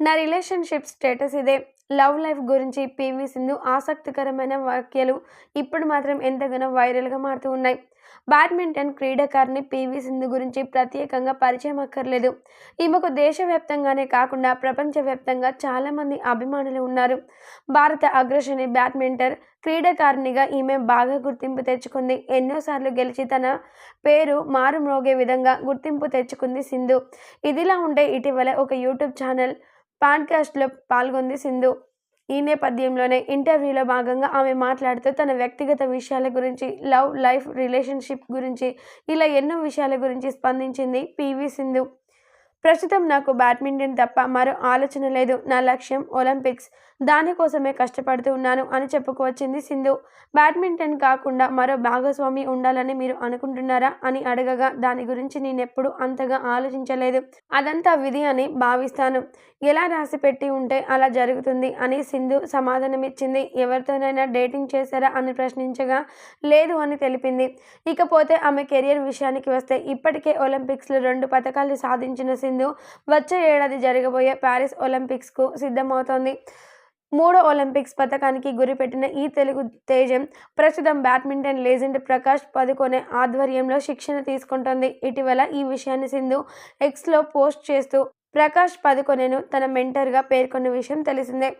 నా relationship status ఇదే. Love life గురించి పివి సింధు ఆసక్తికరమైన వ్యాఖ్యలు ఇప్పుడు మాత్రం ఎంతగానో వైరల్గా మారుతూ ఉన్నాయి. బ్యాడ్మింటన్ క్రీడాకారిణి పివి సింధు గురించి ప్రత్యేకంగా పరిచయం అక్కర్లేదు. ఈమెకు దేశవ్యాప్తంగానే కాకుండా ప్రపంచవ్యాప్తంగా చాలామంది అభిమానులు ఉన్నారు. భారత అగ్రశ్రేణి బ్యాడ్మింటన్ క్రీడాకారిణిగా ఈమె బాగా గుర్తింపు తెచ్చుకుంది. ఎన్నోసార్లు గెలిచి తన పేరు మారుమ్రోగే విధంగా గుర్తింపు తెచ్చుకుంది సింధు ఇదిలా ఉంటే ఇటీవల ఒక యూట్యూబ్ ఛానల్ పాడ్కాస్ట్లో పాల్గొంది సింధు. ఈ నేపథ్యంలోనే ఇంటర్వ్యూలో భాగంగా ఆమె మాట్లాడుతూ తన వ్యక్తిగత విషయాల గురించి లవ్ లైఫ్ రిలేషన్షిప్ గురించి ఇలా ఎన్నో విషయాల గురించి స్పందించింది పివి సింధు. ప్రస్తుతం నాకు బ్యాడ్మింటన్ తప్ప మరో ఆలోచన లేదు. నా లక్ష్యం ఒలింపిక్స్. దానికోసమే కష్టపడుతూ ఉన్నాను అని చెప్పుకొచ్చింది సింధు. బ్యాడ్మింటన్ కాకుండా మరో భాగస్వామి ఉండాలని మీరు అనుకుంటున్నారా అని అడగగా దాని గురించి నేనెప్పుడు అంతగా ఆలోచించలేదు. అదంతా విధి అని భావిస్తాను. ఎలా రాసి పెట్టి ఉంటే అలా జరుగుతుంది అని సింధు సమాధానమిచ్చింది. ఎవరితోనైనా డేటింగ్ చేశారా అని ప్రశ్నించగా లేదు అని తెలిపింది. ఇకపోతే ఆమె కెరియర్ విషయానికి వస్తే ఇప్పటికే ఒలింపిక్స్లో రెండు పథకాలు సాధించిన సింధు. వచ్చే ఏడాది జరగబోయే ప్యారిస్ ఒలింపిక్స్కు సిద్ధమవుతోంది. మూడో ఒలింపిక్స్ పథకానికి గురిపెట్టిన ఈ తెలుగు తేజం ప్రస్తుతం బ్యాడ్మింటన్ లెజెండ్ ప్రకాష్ పదుకొనే ఆధ్వర్యంలో శిక్షణ తీసుకుంటోంది. ఇటీవల ఈ విషయాన్ని సింధు ఎక్స్లో పోస్ట్ చేస్తూ ప్రకాష్ పదుకొనెను తన మెంటర్గా పేర్కొన్న విషయం తెలిసిందే.